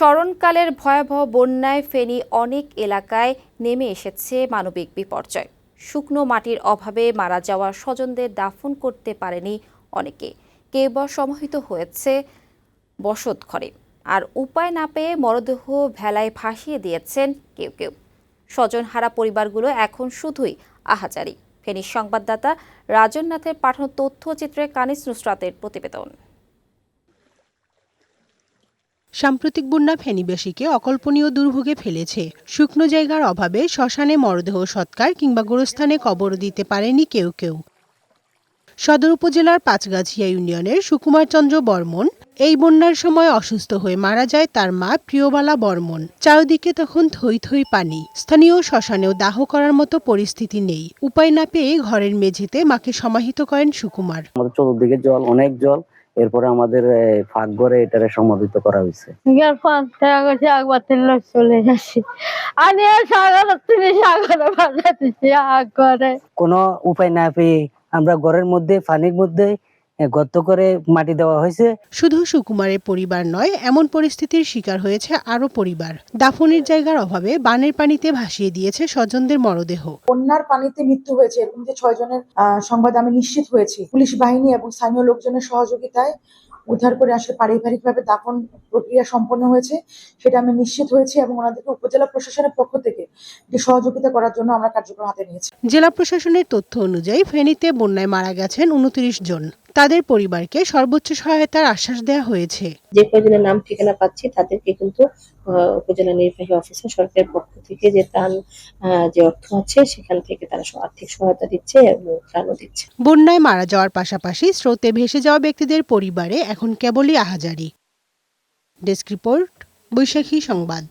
স্মরণকালের ভয়াবহ বন্যায় ফেনী অনেক এলাকায় নেমে এসেছে মানবিক বিপর্যয়। শুকনো মাটির অভাবে মারা যাওয়া স্বজনদের দাফন করতে পারেনি অনেকে। বা সমাহিত হয়েছে বসত ঘরে। আর উপায় না পেয়ে মরদেহ ভেলায় ভাসিয়ে দিয়েছেন কেউ কেউ। স্বজনহারা পরিবারগুলো এখন শুধুই আহাজারি। ফেনীর সংবাদদাতা রাজন নাথের পাঠানো তথ্যচিত্রে কানিস নুসরাতের প্রতিবেদন। সাম্প্রতিক বন্যা ফেনীবাসীকে অকল্পনীয় দুর্ভোগে ফেলেছে। শুকনো জায়গার অভাবে শ্মশানে মরদেহ সৎকার কিংবা গোরস্থানে কবর দিতে পারেনি কেউ কেউ। সদর উপজেলার পাঁচগাছিয়া ইউনিয়নের সুকুমার চন্দ্র বর্মন এই বন্যার সময় অসুস্থ হয়ে মারা যায় তার মা প্রিয়বালা বর্মন। চারদিকে তখন থই থই পানি। স্থানীয় শ্মশানেও দাহ করার মতো পরিস্থিতি নেই। উপায় না পেয়ে ঘরের মেঝেতে মাকে সমাহিত করেন সুকুমার। চতুর্দিকে জল, অনেক জল। এরপরে আমাদের ফাঁক ঘরে এটারে সমাধিত করা হয়েছে একবার তিন লোক চলে আসি আমি আর সাগর তিনি সাগরে বাজা দিচ্ছি আগ করে কোনো উপায় না পেয়ে আমরা ঘরের মধ্যে ফানির মধ্যে গর্ত করে মাটি দেওয়া হয়েছে। শুধু সুকুমারের পরিবার নয় এমন পরিস্থিতির শিকার হয়েছে আরও পরিবার। দাফনের জায়গার অভাবে বানের পানিতে ভাসিয়ে দিয়েছে স্বজনদের মরদেহ। বন্যার পানিতে মৃত্যু হয়েছে এরকম যে ছয় জনের সংবাদ আমি নিশ্চিত হয়েছি। পুলিশ বাহিনী এবং স্থানীয় লোকজনের সহযোগিতায় উদ্ধার করে আসলে পারিবারিকভাবে দাফন প্রক্রিয়া সম্পন্ন হয়েছে সেটা আমি নিশ্চিত হয়েছি এবং ওনাদেরকে উপজেলা প্রশাসনের পক্ষ থেকে যে সহযোগিতা করার জন্য আমরা কার্যক্রম হাতে নিয়েছি। জেলা প্রশাসনের তথ্য অনুযায়ী ফেনীতে বন্যায় মারা গেছেন উনত্রিশ জন। তাদের পরিবারকে সর্বোচ্চ সহায়তার আশ্বাস দেওয়া হয়েছে। যে কয়জনের নাম ঠিকানা পাচ্ছি তাদেরকে কিন্তু উপজেলা নির্বাহী অফিসার সরকারের পক্ষ থেকে যে ত্রাণ যে অর্থ আছে সেখান থেকে তারা আর্থিক সহায়তা দিচ্ছে এবং ত্রাণও দিচ্ছে। বন্যায় মারা যাওয়ার পাশাপাশি স্রোতে ভেসে যাওয়া ব্যক্তিদের পরিবারে এখন কেবলই আহাজারি। ডেস্ক রিপোর্ট বৈশাখী সংবাদ।